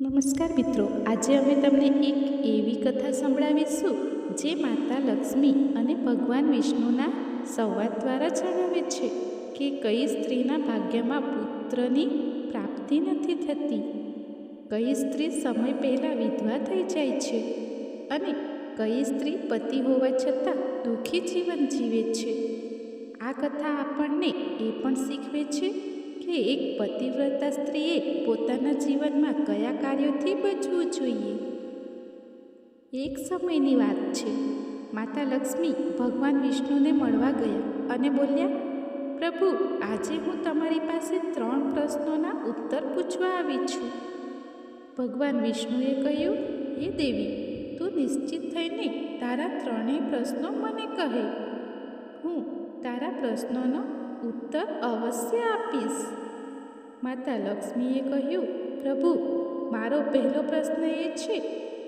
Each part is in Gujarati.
નમસ્કાર મિત્રો, આજે અમે તમને એક એવી કથા સંભળાવીશું જે માતા લક્ષ્મી અને ભગવાન વિષ્ણુના સંવાદ દ્વારા જણાવે છે કે કઈ સ્ત્રીના ભાગ્યમાં પુત્રની પ્રાપ્તિ નથી થતી. કઈ સ્ત્રી સમય પહેલાં વિધવા થઈ જાય છે અને કઈ સ્ત્રી પતિ હોવા છતાં દુઃખી જીવન જીવે છે. આ કથા આપણને એ પણ શીખવે છે કે એક પતિવ્રતા સ્ત્રીએ પોતાના જીવનમાં કયા કાર્યોથી બચવું જોઈએ? એક સમયની વાત છે. માતા લક્ષ્મી ભગવાન વિષ્ણુને મળવા ગયા અને બોલ્યા, પ્રભુ, આજે હું તમારી પાસે ત્રણ પ્રશ્નોના ઉત્તર પૂછવા આવી છું. ભગવાન વિષ્ણુએ કહ્યું, હે દેવી, તું નિશ્ચિત થઈને તારા ત્રણેય પ્રશ્નો મને કહે. હું તારા પ્રશ્નોનો ઉત્તર અવશ્ય આપીશ. માતા લક્ષ્મીએ કહ્યું, પ્રભુ, મારો પહેલો પ્રશ્ન એ છે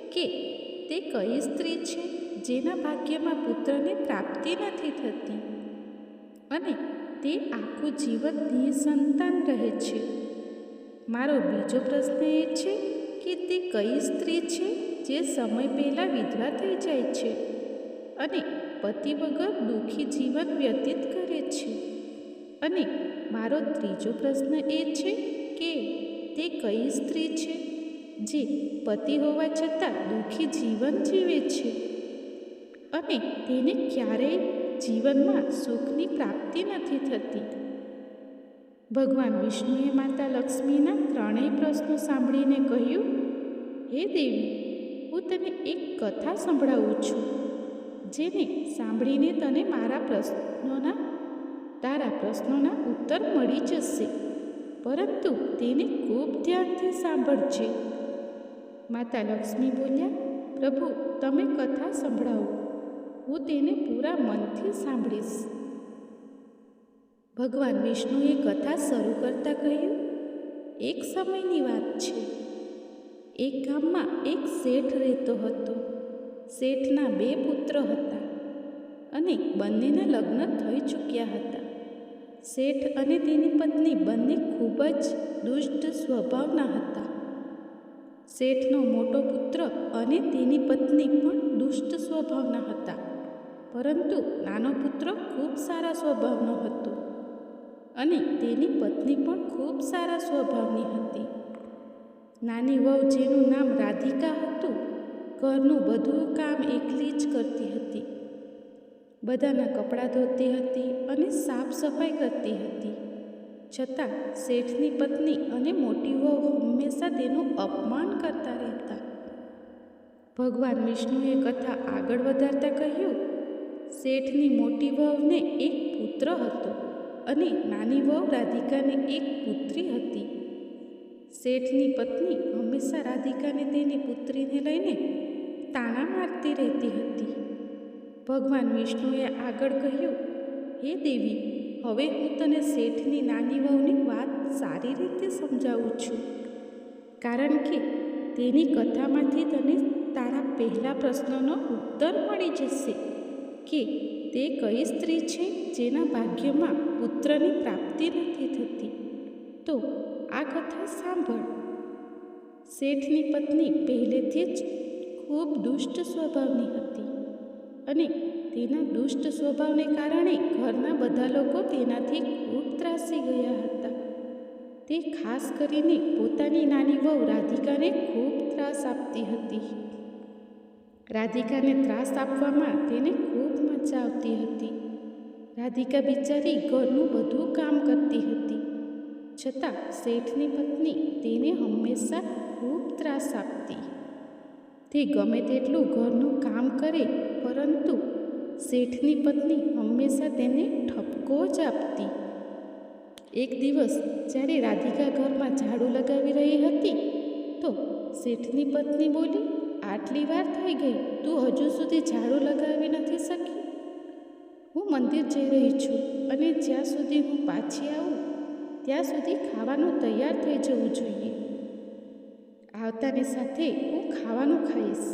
કે તે કઈ સ્ત્રી છે જેના ભાગ્યમાં પુત્રની પ્રાપ્તિ નથી થતી? અને તે આખું જીવન નિસંતાન રહે છે? મારો બીજો પ્રશ્ન એ છે કે તે કઈ સ્ત્રી છે જે સમય પહેલાં વિધવા થઈ જાય છે અને પતિ વગર દુઃખી જીવન વ્યતીત કરે છે? અને મારો ત્રીજો પ્રશ્ન એ છે કે તે કઈ સ્ત્રી છે, જે પતિ હોવા છતાં દુઃખી જીવન જીવે છે? અને તેને ક્યારેય જીવનમાં સુખની પ્રાપ્તિ નથી થતી? ભગવાન વિષ્ણુએ માતા લક્ષ્મીના ત્રણેય પ્રશ્નો સાંભળીને કહ્યું, હે દેવી, હું તને એક કથા સંભળાવું છું, જેને સાંભળીને તને મારા પ્રશ્નોના તારા પ્રશ્નોના ઉત્તર મળી જશે. પરંતુ તેને ખૂબ ધ્યાનથી સાંભળજે. માતા લક્ષ્મી બોલ્યા, પ્રભુ, તમે કથા સંભળાવો. હું તેને પૂરા મનથી સાંભળીશ. ભગવાન વિષ્ણુએ કથા શરૂ કરતાં કહ્યું, એક સમયની વાત છે. એક ગામમાં એક શેઠ રહેતો હતો. શેઠના બે પુત્ર હતા અને બંનેના લગ્ન થઈ ચૂક્યા હતા. શેઠ અને તેની પત્ની બંને ખૂબ જ દુષ્ટ સ્વભાવના હતા. શેઠનો મોટો પુત્ર અને તેની પત્ની પણ દુષ્ટ સ્વભાવના હતા. પરંતુ નાનો પુત્ર ખૂબ સારા સ્વભાવનો હતો અને તેની પત્ની પણ ખૂબ સારા સ્વભાવની હતી. નાની વહુ જેનું નામ રાધિકા હતું, ઘરનું બધું કામ એકલી જ કરતી હતી. બધાના કપડાં ધોતી હતી અને સાફ સફાઈ કરતી હતી. છતાં શેઠની પત્ની અને મોટી વહુ હંમેશા તેનું અપમાન કરતા રહેતા. ભગવાન વિષ્ણુએ કથા આગળ વધારતા કહ્યું, શેઠની મોટી વહુને એક પુત્ર હતો અને નાની વહુ રાધિકાને એક પુત્રી હતી. શેઠની પત્ની હંમેશા રાધિકાને તેની પુત્રીને લઈને તાણા મારતી રહેતી હતી. ભગવાન વિષ્ણુએ આગળ કહ્યું, હે દેવી, હવે હું તને શેઠની નાની વહુની વાત સારી રીતે સમજાવું છું. કારણ કે તેની કથામાંથી તને તારા પહેલા પ્રશ્નનો ઉત્તર મળી જશે કે તે કઈ સ્ત્રી છે જેના ભાગ્યમાં પુત્રની પ્રાપ્તિ નથી થતી. તો આ કથા સાંભળ. શેઠની પત્ની પહેલેથી જ ખૂબ દુષ્ટ સ્વભાવની હતી. અને તેના દુષ્ટ સ્વભાવને કારણે ઘરના બધા લોકો તેનાથી ખૂબ ત્રાસી ગયા હતા. તે ખાસ કરીને પોતાની નાની વહુ રાધિકાને ખૂબ ત્રાસ આપતી હતી. રાધિકાને ત્રાસ આપવામાં તેને ખૂબ મજા આવતી હતી. રાધિકા બિચારી ઘરનું બધું કામ કરતી હતી. છતાં શેઠની પત્ની તેને હંમેશા ખૂબ ત્રાસ આપતી. તે ગમે તેટલું ઘરનું કામ કરે પરંતુ શેઠની પત્ની હંમેશા તેને ઠપકો જ આપતી. એક દિવસ જ્યારે રાધિકા ઘરમાં ઝાડુ લગાવી રહી હતી, તો શેઠની પત્ની બોલી, આટલી વાર થઈ ગઈ, તું હજુ સુધી ઝાડુ લગાવી નથી શકી. હું મંદિર જઈ રહી છું અને જ્યાં સુધી હું પાછી આવું, ત્યાં સુધી ખાવાનું તૈયાર થઈ જવું જોઈએ. આવતાની સાથે હું ખાવાનું ખાઈશ.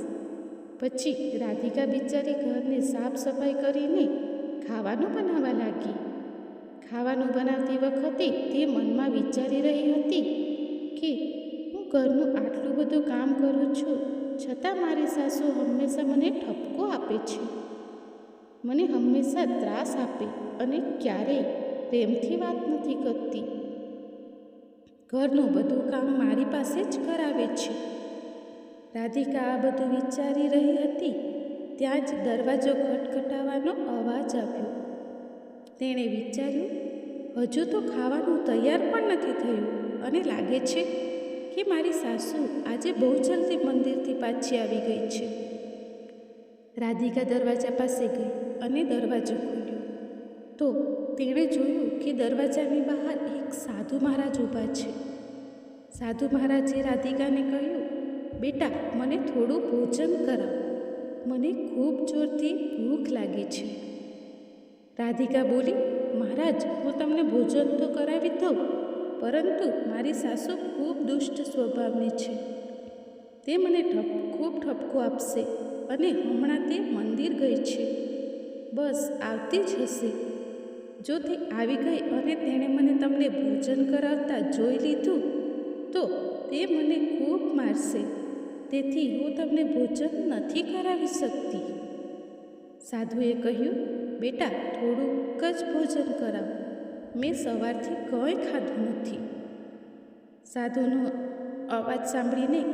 પછી રાધિકા બિચારી ઘરની સાફ સફાઈ કરીને ખાવાનું બનાવવા લાગી. ખાવાનું બનાવતી વખતે તે મનમાં વિચારી રહી હતી કે હું ઘરનું આટલું બધું કામ કરું છું, છતાં મારી સાસુ હંમેશા મને ઠપકો આપે છે. મને હંમેશા ત્રાસ આપે અને ક્યારેય પ્રેમથી વાત નથી કરતી. ઘરનું બધું કામ મારી પાસે જ કરાવે છે. રાધિકા આ બધું વિચારી રહી હતી, ત્યાં જ દરવાજો ખટખટાવાનો અવાજ આવ્યો. તેણે વિચાર્યું, હજુ તો ખાવાનું તૈયાર પણ નથી થયું અને લાગે છે કે મારી સાસુ આજે બહુ જલ્દી મંદિરથી પાછી આવી ગઈ છે. રાધિકા દરવાજા પાસે ગઈ અને દરવાજો ખોલ્યો. તો તેણે જોયું કે દરવાજાની બહાર એક સાધુ મહારાજ ઊભા છે. સાધુ મહારાજે રાધિકાને કહ્યું બેટા, મને થોડું ભોજન કરાવ. મને ખૂબ જોરથી ભૂખ લાગી છે. રાધિકા બોલી, મહારાજ, હું તમને ભોજન તો કરાવી દઉં, પરંતુ મારી સાસુ ખૂબ દુષ્ટ સ્વભાવની છે. તે મને ઠપ, ખૂબ ઠપકો આપશે અને હમણાં તે મંદિર ગઈ છે. બસ, આવતી જ હશે. જો તે આવી ગઈ અને તેણે મને તમને ભોજન કરાવતા જોઈ લીધું, તો તે મને ખૂબ મારશે. તેથી હું તમને ભોજન નથી કરાવી શકતી. સાધુએ કહ્યું, બેટા, થોડુંક જ ભોજન કરાવ. મેં સવારથી કંઈ ખાધું નથી. સાધુનો અવાજ સાંભળીને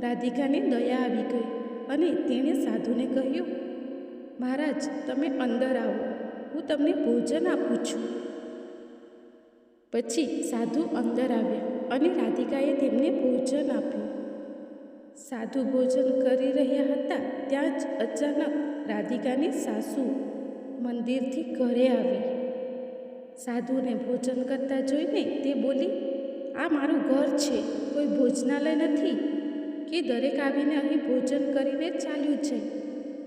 રાધિકાને દયા આવી ગઈ અને તેણે સાધુને કહ્યું, મહારાજ, તમે અંદર આવો. હું તમને ભોજન આપું છું. પછી સાધુ અંદર આવ્યા અને રાધિકાએ તેમને ભોજન આપ્યું. સાધુ ભોજન કરી રહ્યા હતા ત્યાં જ અચાનક રાધિકાની સાસુ મંદિરથી ઘરે આવી. સાધુને ભોજન કરતા જોઈને તે બોલી, આ મારું ઘર છે, કોઈ ભોજનાલય નથી કે દરેક આવીને અહીં ભોજન કરીને ચાલ્યું છે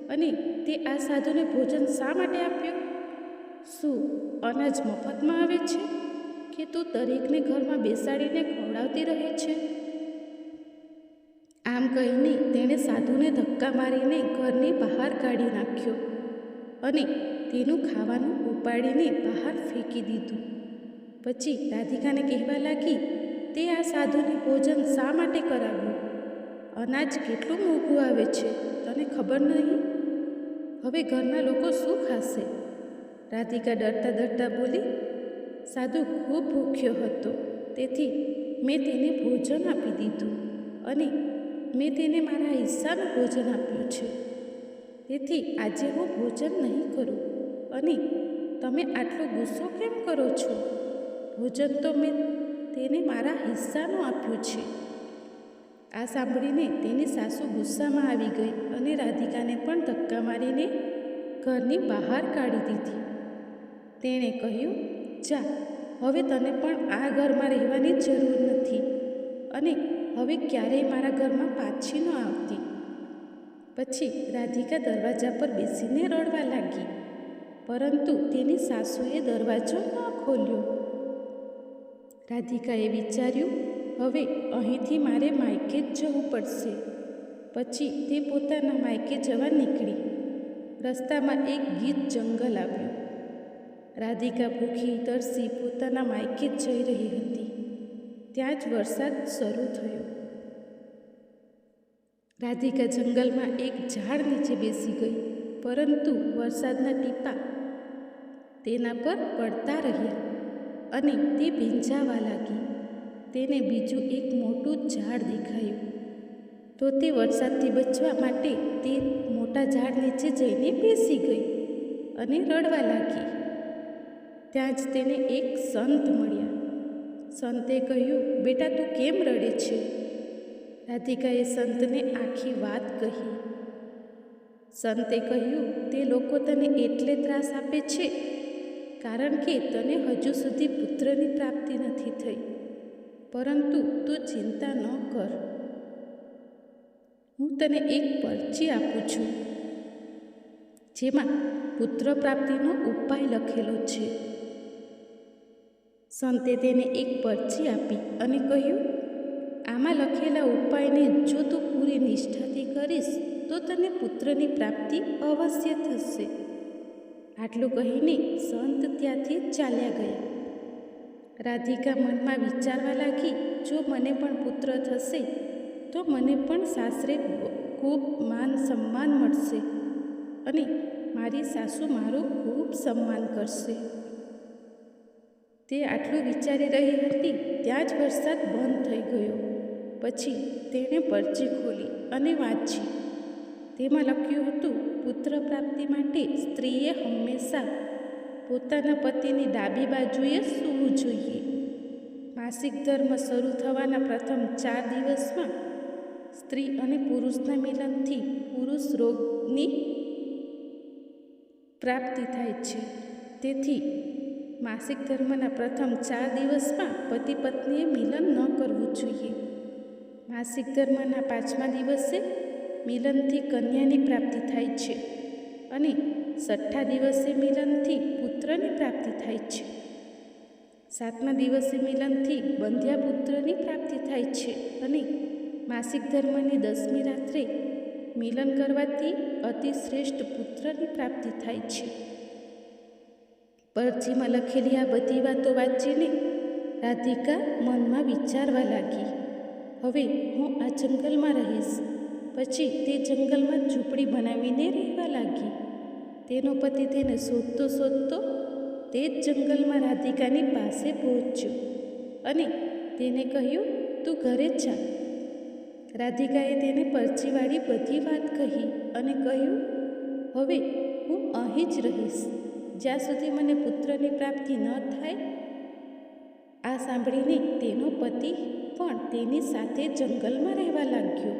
અને તે આ સાધુને ભોજન શા માટે આપ્યું? શું અનાજ મફતમાં આવે છે કે તું દરેકને ઘરમાં બેસાડીને ખવડાવતી રહે છે? આમ કહીને તેણે સાધુને ધક્કા મારીને ઘરની બહાર કાઢી નાખ્યો અને તેનું ખાવાનું ઉપાડીને બહાર ફેંકી દીધું. પછી રાધિકાને કહેવા લાગી, તે આ સાધુને ભોજન શા માટે કરાવ્યું? અનાજ કેટલું મોંઘું આવે છે? તને ખબર નહીં? હવે ઘરના લોકો શું ખાશે? રાધિકા ડરતા ડરતા બોલી, સાધુ ખૂબ ભૂખ્યો હતો. તેથી મેં તેને ભોજન આપી દીધું અને મેં તેને મારા હિસ્સાનું ભોજન આપ્યું છે. તેથી આજે હું ભોજન નહીં કરું. અને તમે આટલો ગુસ્સો કેમ કરો છો? ભોજન તો મેં તેને મારા હિસ્સાનું આપ્યું છે. આ સાંભળીને તેની સાસુ ગુસ્સામાં આવી ગઈ અને રાધિકાને પણ ધક્કા મારીને ઘરની બહાર કાઢી દીધી. તેણે કહ્યું, જા, હવે તને પણ આ ઘરમાં રહેવાની જરૂર નથી. અને હવે ક્યારેય મારા ઘરમાં પાછી ન આવતી. પછી રાધિકા દરવાજા પર બેસીને રડવા લાગી. પરંતુ તેની સાસુએ દરવાજો ન ખોલ્યો. રાધિકાએ વિચાર્યું, હવે અહીંથી મારે માયકે જ જવું પડશે. પછી તે પોતાના માયકે જવા નીકળી. રસ્તામાં એક ગીત જંગલ આવ્યું. રાધિકા ભૂખી, તરસી, પોતાના માયકે જ જઈ રહી હતી. ત્યાં જ વરસાદ શરૂ થયો. રાધિકા જંગલમાં એક ઝાડ નીચે બેસી ગઈ, પરંતુ વરસાદના ટીપા તેના પર પડતા રહ્યા અને તે ભીંજાવા લાગી. તેને બીજું એક મોટું ઝાડ દેખાયું. તો તે વરસાદથી બચવા માટે તે મોટા ઝાડ નીચે જઈને બેસી ગઈ અને રડવા લાગી. ત્યાં જ તેને એક સંત મળ્યા. સંતે કહ્યું, બેટા, તું કેમ રડે છે? રાધિકાએ સંતને આખી વાત કહી. સંતે કહ્યું, તે લોકો તને એટલે ત્રાસ આપે છે? કારણ કે તને હજુ સુધી પુત્રની પ્રાપ્તિ નથી થઈ. પરંતુ તું ચિંતા ન કર. હું તને એક પરચી આપું છું. જેમાં પુત્ર પ્રાપ્તિનો ઉપાય લખેલો છે. સંતે તેને એક પરચી આપી અને કહ્યું, આમાં લખેલા ઉપાયને જો તું પૂરી નિષ્ઠાથી કરીશ, તો તને પુત્રની પ્રાપ્તિ અવશ્ય થશે. આટલું કહીને સંત ત્યાંથી ચાલ્યા ગયા. રાધિકા મનમાં વિચારવા લાગી, જો મને પણ પુત્ર થશે, તો મને પણ સાસરે ખૂબ માન સન્માન મળશે અને મારી સાસુ મારું ખૂબ સન્માન કરશે. તે આટલું વિચારી રહી હતી, ત્યાં જ વરસાદ બંધ થઈ ગયો. પછી તેણે પરચી ખોલી અને વાંચી. તેમાં લખ્યું હતું, પુત્ર પ્રાપ્તિ માટે સ્ત્રીએ હંમેશા પોતાના પતિની ડાબી બાજુએ સૂવું જોઈએ. માસિક ધર્મ શરૂ થવાના પ્રથમ ચાર દિવસમાં સ્ત્રી અને પુરુષના મિલનથી પુરુષ રોગની પ્રાપ્તિ થાય છે. તેથી માસિક ધર્મના પ્રથમ ચાર દિવસમાં પતિ પત્નીએ મિલન ન કરવું જોઈએ. માસિક ધર્મના પાંચમા દિવસે મિલનથી કન્યાની પ્રાપ્તિ થાય છે અને છઠ્ઠા દિવસે મિલનથી પુત્રની પ્રાપ્તિ થાય છે. સાતમા દિવસે મિલનથી બંધ્યા પુત્રની પ્રાપ્તિ થાય છે અને માસિક ધર્મની દસમી રાત્રે મિલન કરવાથી અતિ શ્રેષ્ઠ પુત્રની પ્રાપ્તિ થાય છે. પરચીમાં લખેલી આ બધી વાતો વાંચીને રાધિકા મનમાં વિચારવા લાગી. હવે હું આ જંગલમાં રહીશ. પછી તે જંગલમાં ઝૂંપડી બનાવીને રહેવા લાગી. તેનો પતિ તેને શોધતો શોધતો તે જ જંગલમાં રાધિકાની પાસે પહોંચ્યો અને તેને કહ્યું, તું ઘરે જ જા. રાધિકાએ તેને પરચીવાળી બધી વાત કહી અને કહ્યું, હવે હું અહીં જ રહીશ. જ્યાં સુધી મને પુત્રની પ્રાપ્તિ ન થાય, આ સાંભળીને તેનો પતિ પણ તેની સાથે જંગલમાં રહેવા લાગ્યો.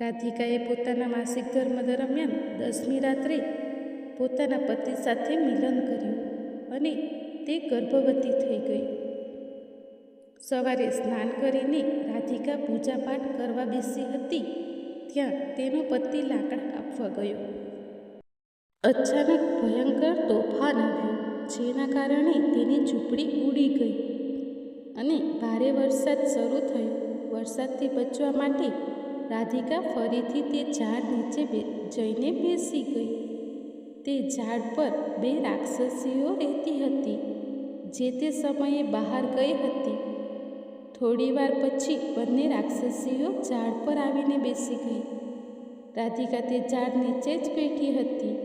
રાધિકાએ પોતાના માસિક ધર્મ દરમિયાન દસમી રાત્રે પોતાના પતિ સાથે મિલન કર્યું અને તે ગર્ભવતી થઈ ગઈ. સવારે સ્નાન કરીને રાધિકા પૂજાપાઠ કરવા બેસી હતી, ત્યાં તેનો પતિ લાકડા કાપવા ગયો. અચાનક ભયંકર તોફાન આવ્યું, જેના કારણે તેની ઝૂંપડી ઉડી ગઈ અને ભારે વરસાદ શરૂ થયો. વરસાદથી બચવા માટે રાધિકા ફરીથી તે ઝાડ નીચે જઈને બેસી ગઈ. તે ઝાડ પર બે રાક્ષસીઓ રહેતી હતી, જે તે સમયે બહાર ગઈ હતી. થોડીવાર પછી બંને રાક્ષસીઓ ઝાડ પર આવીને બેસી ગઈ. રાધિકા તે ઝાડ નીચે જ બેઠી હતી.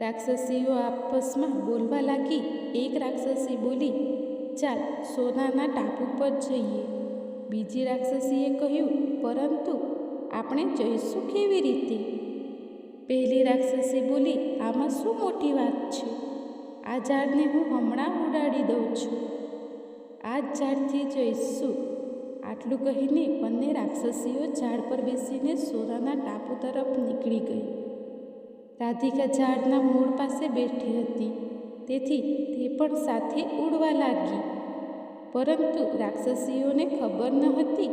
રાક્ષસીઓ આપસમાં બોલવા લાગી. એક રાક્ષસી બોલી, ચાલ, સોનાના ટાપુ પર જઈએ. બીજી રાક્ષસીએ કહ્યું, પરંતુ આપણે જઈશું કેવી રીતે? પહેલી રાક્ષસી બોલી, આમાં શું મોટી વાત છે? આ ઝાડને હું હમણાં ઉડાડી દઉં છું. આ જ ઝાડથી જઈશું. આટલું કહીને બંને રાક્ષસીઓ ઝાડ પર બેસીને સોનાના ટાપુ તરફ નીકળી ગઈ. રાધિકા ઝાડના મૂળ પાસે બેઠી હતી. તેથી તે પણ સાથે ઉડવા લાગી. પરંતુ રાક્ષસીઓને ખબર ન હતી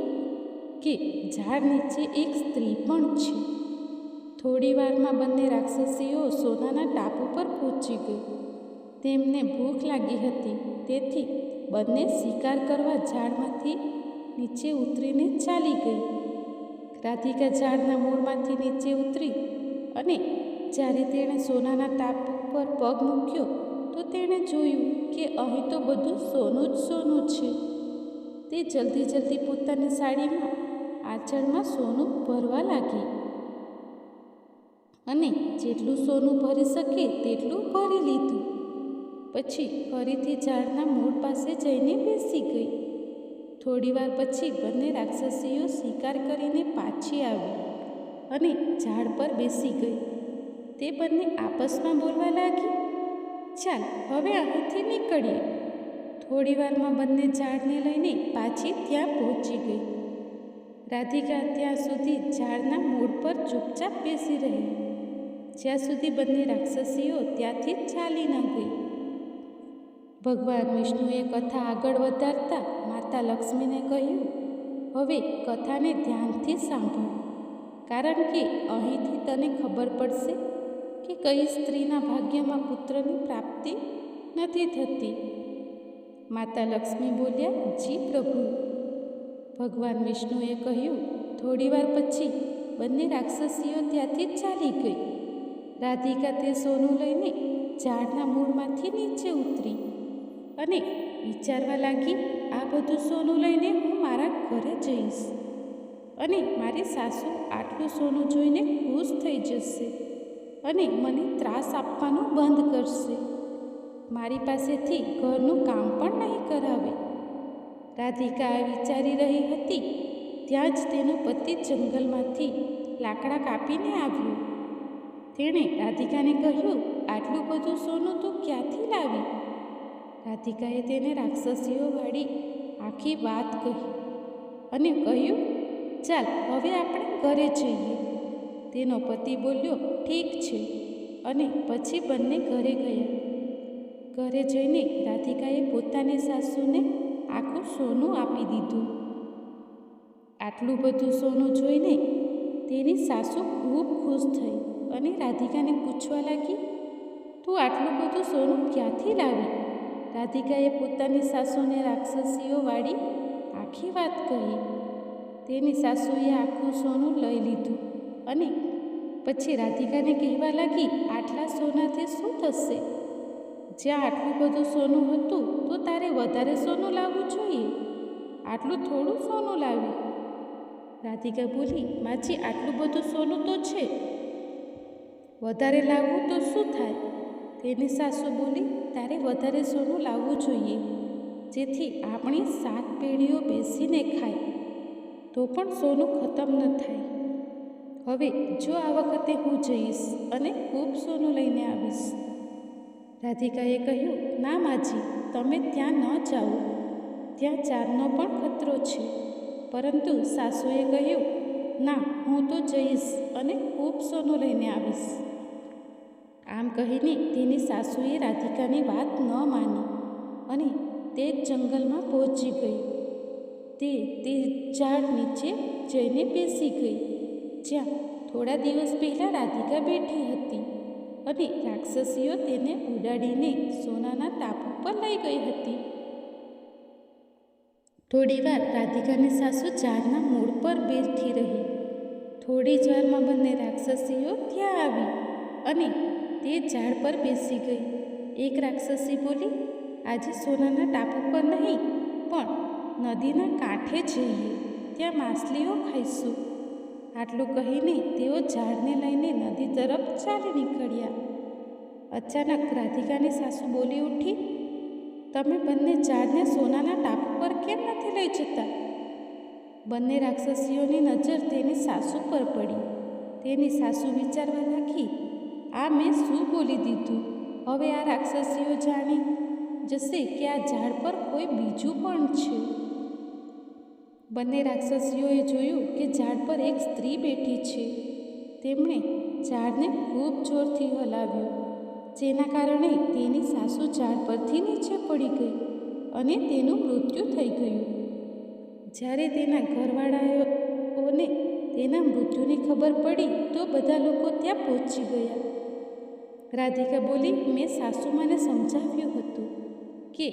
કે ઝાડ નીચે એક સ્ત્રી પણ છે. થોડીવારમાં બંને રાક્ષસીઓ સોનાના ટાપુ પર પહોંચી ગઈ. તેમને ભૂખ લાગી હતી. તેથી બંને શિકાર કરવા ઝાડમાંથી નીચે ઉતરીને ચાલી ગઈ. રાધિકા ઝાડના મૂળમાંથી નીચે ઉતરી અને જ્યારે તેણે સોનાના તાપ પર પગ મૂક્યો, તો તેણે જોયું કે અહીં તો બધું સોનું જ સોનું છે. તે જલ્દી જલ્દી પોતાની સાડીમાં આચળમાં સોનું ભરવા લાગી. અને જેટલું સોનું ભરી શકે તેટલું ભરી લીધું. પછી ફરીથી ઝાડના મૂળ પાસે જઈને બેસી ગઈ. થોડીવાર પછી બંને રાક્ષસીઓ શિકાર કરીને પાછી આવી. અને ઝાડ પર બેસી ગઈ. તે બંને આપસમાં બોલવા લાગી. ચાલ, હવે અહીંથી નીકળીએ. થોડીવારમાં બંને ઝાડને લઈને પાછી ત્યાં પહોંચી ગઈ. રાધિકા ત્યાં સુધી ઝાડના મૂળ પર ચૂપચાપ બેસી રહી. જ્યાં સુધી બંને રાક્ષસીઓ ત્યાંથી ચાલી ન ગઈ. ભગવાન વિષ્ણુએ કથા આગળ વધારતા માતા લક્ષ્મીને કહ્યું, હવે કથાને ધ્યાનથી સાંભળ. કારણ કે અહીંથી તને ખબર પડશે કે કઈ સ્ત્રીના ભાગ્યમાં પુત્રની પ્રાપ્તિ નથી થતી. માતા લક્ષ્મી બોલ્યા, જી પ્રભુ. ભગવાન વિષ્ણુએ કહ્યું, થોડીવાર પછી બંને રાક્ષસીઓ ત્યાંથી ચાલી ગઈ. રાધિકા તે સોનું લઈને ઝાડના મૂળમાંથી નીચે ઉતરી અને વિચારવા લાગી, આ બધું સોનું લઈને હું મારા ઘરે જઈશ. અને મારી સાસુ આટલું સોનું જોઈને ખુશ થઈ જશે અને મને ત્રાસ આપવાનું બંધ કરશે. મારી પાસેથી ઘરનું કામ પણ નહીં કરાવે. રાધિકા એ વિચારી રહી હતી, ત્યાં જ તેનો પતિ જંગલમાંથી લાકડા કાપીને આવ્યો. તેણે રાધિકાને કહ્યું, આટલું બધું સોનું તું ક્યાંથી લાવી? રાધિકાએ તેને રાક્ષસીઓવાળી આખી વાત કહી અને કહ્યું ચાલ, હવે આપણે ઘરે જઈએ. તેનો પતિ બોલ્યો, ઠીક છે. અને પછી બંને ઘરે ગયા. ઘરે જઈને રાધિકાએ પોતાની સાસુને આખું સોનું આપી દીધું. આટલું બધું સોનું જોઈને તેની સાસુ ખૂબ ખુશ થઈ અને રાધિકાને પૂછવા લાગી, તું આટલું બધું સોનું ક્યાંથી લાવી? રાધિકાએ પોતાની સાસુને રાક્ષસીઓ વાળી આખી વાત કહી. તેની સાસુએ આખું સોનું લઈ લીધું અને પછી રાધિકાને કહેવા લાગી, આટલા સોનાથી શું થશે? જ્યાં આટલું બધું સોનું હતું, તો તારે વધારે સોનું લાવવું જોઈએ. આટલું થોડું સોનું લાવ્યું રાધિકા બોલી માછી આટલું બધું સોનું તો છે. વધારે લાવવું તો શું થાય? તેની સાસુ બોલી, તારે વધારે સોનું લાવવું જોઈએ, જેથી આપણી સાત પેઢીઓ બેસીને ખાય. તો પણ સોનું ખતમ ન થાય. હવે જો આ વખતે હું જઈશ અને ખૂબ સોનું લઈને આવીશ. રાધિકાએ કહ્યું, ના માજી, તમે ત્યાં ન જાઓ. ત્યાં ચારનો પણ ખતરો છે. પરંતુ સાસુએ કહ્યું, ના, હું તો જઈશ અને ખૂબ સોનું લઈને આવીશ. આમ કહીને તેની સાસુએ રાધિકાની વાત ન માની અને તે જંગલમાં પહોંચી ગઈ. તે તે ઝાડ નીચે જઈને બેસી ગઈ. જ્યાં થોડા દિવસ પહેલાં રાધિકા બેઠી હતી અને રાક્ષસીઓ તેને ઉડાડીને સોનાના ટાપુ પર લઈ ગઈ હતી. થોડીવાર રાધિકાની સાસુ ઝાડના મૂળ પર બેઠી રહી. થોડી જ વારમાં બંને રાક્ષસીઓ ત્યાં આવી અને તે ઝાડ પર બેસી ગઈ. એક રાક્ષસી બોલી, આજે સોનાના ટાપુ પર નહીં, પણ નદીના કાંઠે જઈએ, ત્યાં માછલીઓ ખાઈશું. આટલું કહીને તેઓ ઝાડને લઈને નદી તરફ ચાલી નીકળ્યા. અચાનક રાધિકાની સાસુ બોલી ઉઠી, તમે બંને ઝાડને સોનાના ટાપુ પર કેમ નથી લઈ જતા? બંને રાક્ષસીઓની નજર તેની સાસુ પર પડી. તેની સાસુ વિચારવા લાગી, આ મેં શું બોલી દીધું? હવે આ રાક્ષસીઓ જાણી જશે કે આ ઝાડ પર કોઈ બીજું પણ છે. બંને રાક્ષસીઓએ જોયું કે ઝાડ પર એક સ્ત્રી બેઠી છે. તેમણે ઝાડને ખૂબ જોરથી હલાવ્યું, જેના કારણે તેની સાસુ ઝાડ પરથી નીચે પડી ગઈ અને તેનું મૃત્યુ થઈ ગયું. જ્યારે તેના ઘરવાળાઓને તેના મૃત્યુની ખબર પડી, તો બધા લોકો ત્યાં પહોંચી ગયા. રાધિકા બોલી, મેં સાસુમાને સમજાવ્યું હતું કે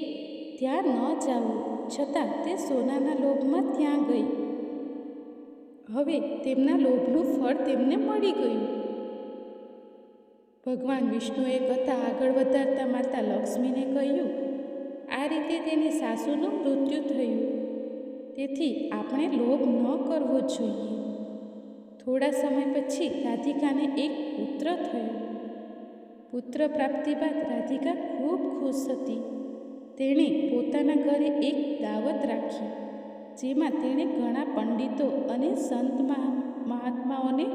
ત્યાં ન જાવું છતાં તે સોનાના લોભમાં ત્યાં ગઈ. હવે તેમના લોભનું ફળ તેમને મળી ગયું. ભગવાન વિષ્ણુએ કથા આગળ વધારતા માતા લક્ષ્મીને કહ્યું, આ રીતે તેની સાસુનું મૃત્યુ થયું. તેથી આપણે લોભ ન કરવો જોઈએ. થોડા સમય પછી રાધિકાને એક પુત્ર થયો. પુત્ર પ્રાપ્તિ બાદ રાધિકા ખૂબ ખુશ હતી. તેણે પોતાના ઘરે એક દાવત રાખી, જેમાં તેણે ઘણા પંડિતો અને સંત મહાત્માઓને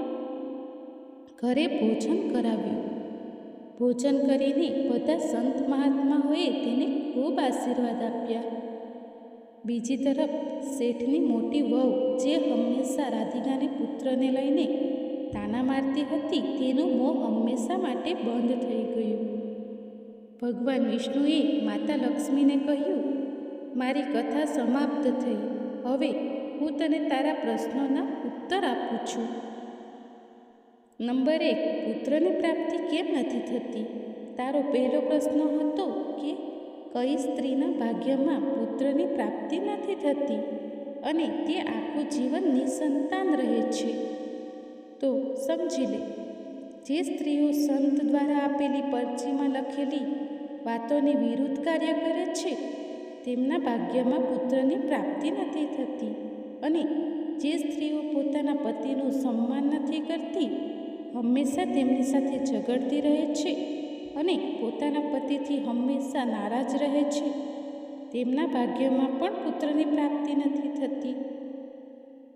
ઘરે ભોજન કરાવ્યું. ભોજન કરીને બધા સંત મહાત્માઓએ તેને ખૂબ આશીર્વાદ આપ્યા. બીજી તરફ, શેઠની મોટી વહુ, જે હંમેશા રાધિકાને પુત્રને લઈને તાના મારતી હતી, તેનું મોં હંમેશા માટે બંધ થઈ ગયું. ભગવાન વિષ્ણુએ માતા લક્ષ્મીને કહ્યું, મારી કથા સમાપ્ત થઈ. હવે હું તને તારા પ્રશ્નોના ઉત્તર આપું છું. નંબર એક, પુત્રની પ્રાપ્તિ કેમ નથી થતી? તારો પહેલો પ્રશ્ન હતો કે કઈ સ્ત્રીના ભાગ્યમાં પુત્રની પ્રાપ્તિ નથી થતી અને તે આખું જીવન નિસંતાન રહે છે? તો સમજી લે, જે સ્ત્રીઓ સંત દ્વારા આપેલી પરચીમાં લખેલી વાતોની વિરુદ્ધ કાર્ય કરે છે. તેમના ભાગ્યમાં પુત્રની પ્રાપ્તિ નથી થતી અને જે સ્ત્રીઓ પોતાના પતિનું સન્માન નથી કરતી, હંમેશા તેમની સાથે ઝઘડતી રહે છે અને પોતાના પતિથી હંમેશા નારાજ રહે છે. તેમના ભાગ્યમાં પણ પુત્રની પ્રાપ્તિ નથી થતી.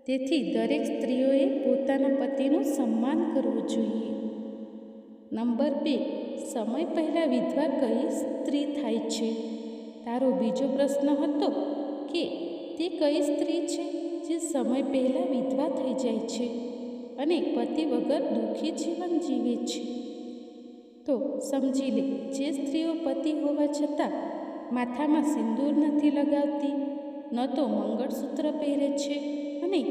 તેથી દરેક સ્ત્રીઓએ પોતાના પતિનું સન્માન કરવું જોઈએ. નંબર બે. સમય પહેલાં વિધવા કઈ સ્ત્રી થાય છે. તારો બીજો પ્રશ્ન હતો કે તે કઈ સ્ત્રી છે જે સમય પહેલાં વિધવા થઈ જાય છે અને પતિ વગર દુઃખી જીવન જીવે છે? તો સમજી લે, જે સ્ત્રીઓ પતિ હોવા છતાં માથામાં સિંદૂર નથી લગાવતી, ન તો મંગળસૂત્ર પહેરે છે અને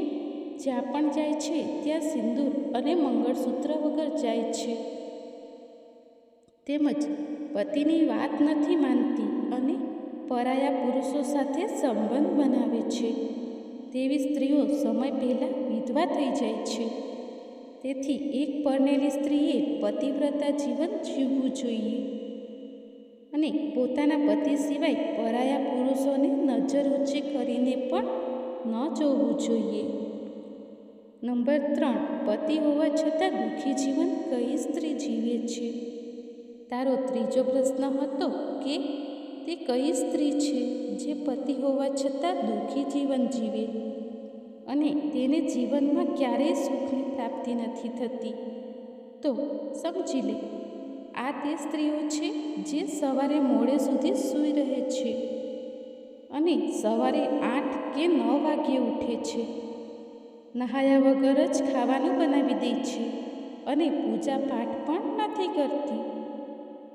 જ્યાં પણ જાય છે ત્યાં સિંદૂર અને મંગળસૂત્ર વગર જાય છે. તેમજ પતિની વાત નથી માનતી અને પરાયા પુરુષો સાથે સંબંધ બનાવે છે. તેવી સ્ત્રીઓ સમય પહેલાં વિધવા થઈ જાય છે. તેથી એક પરણેલી સ્ત્રીએ પતિવ્રતા જીવન જીવવું જોઈએ. અને પોતાના પતિ સિવાય પરાયા પુરુષોને નજર ઊંચી કરીને પણ ન જોવું જોઈએ. નંબર ત્રણ, પતિ હોવા છતાં દુઃખી જીવન કઈ સ્ત્રી જીવે છે? તારો ત્રીજો પ્રશ્ન હતો કે તે કઈ સ્ત્રી છે જે પતિ હોવા છતાં દુઃખી જીવન જીવે? અને તેને જીવનમાં ક્યારેય સુખની પ્રાપ્તિ નથી થતી. તો સમજી લે, આ તે સ્ત્રીઓ છે જે સવારે મોડે સુધી સૂઈ રહે છે અને સવારે આઠ કે નવ વાગ્યે ઉઠે છે. નહાયા વગર જ ખાવાનું બનાવી દે છે અને પૂજા પાઠ પણ નથી કરતી.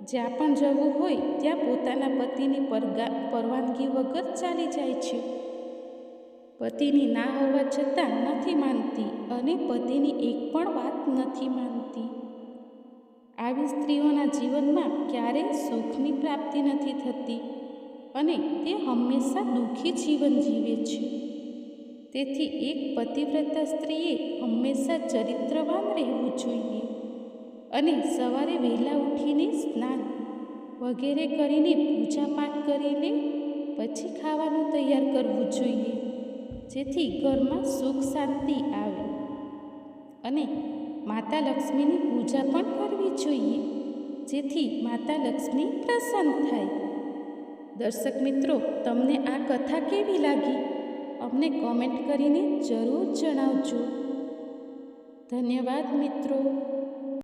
જ્યાં પણ જવું હોય, ત્યાં પોતાના પતિની પરવાનગી વગર ચાલી જાય છે. પતિની ના હોવા છતાં નથી માનતી અને પતિની એક પણ વાત નથી માનતી. આવી સ્ત્રીઓના જીવનમાં ક્યારેય સુખની પ્રાપ્તિ નથી થતી અને તે હંમેશા દુઃખી જીવન જીવે છે. તેથી એક પતિવ્રતા સ્ત્રીએ હંમેશા ચરિત્રવાન રહેવું જોઈએ. અને સવારે વહેલા ઉઠીને સ્નાન વગેરે કરીને પૂજાપાઠ કરીને પછી ખાવાનું તૈયાર કરવું જોઈએ. જેથી ઘરમાં સુખ શાંતિ આવે અને માતા લક્ષ્મીની પૂજા પણ કરવી જોઈએ. જેથી માતા લક્ષ્મી પ્રસન્ન થાય. દર્શક મિત્રો, તમને આ કથા કેવી લાગી? અમને કોમેન્ટ કરીને જરૂર જણાવજો. ધન્યવાદ મિત્રો.